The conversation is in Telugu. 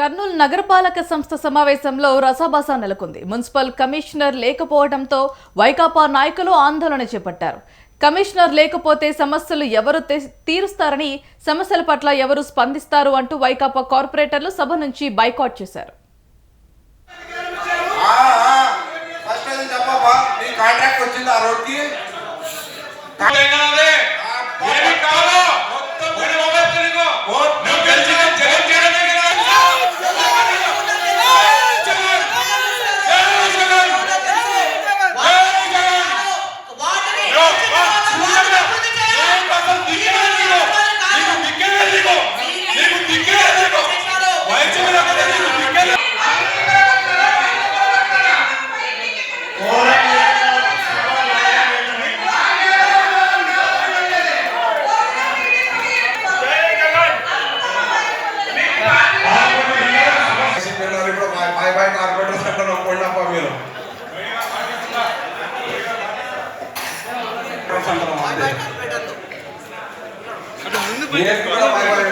కర్నూలు నగరపాలక సంస్థ సమావేశంలో రసాబసా నెలకొంది. మున్సిపల్ కమిషనర్ లేకపోవడంతో వైకాపా నాయకులు ఆందోళన చేపట్టారు. కమిషనర్ లేకపోతే సమస్యలు ఎవరు తె- తీరుస్తారని సమస్యల పట్ల ఎవరు స్పందిస్తారు అంటూ వైకాపా కార్పొరేటర్లు సభ నుంచి బైకాట్ చేశారు. Contract No. నేను కూడా బాయ్ బాయ్ చెప్పాను.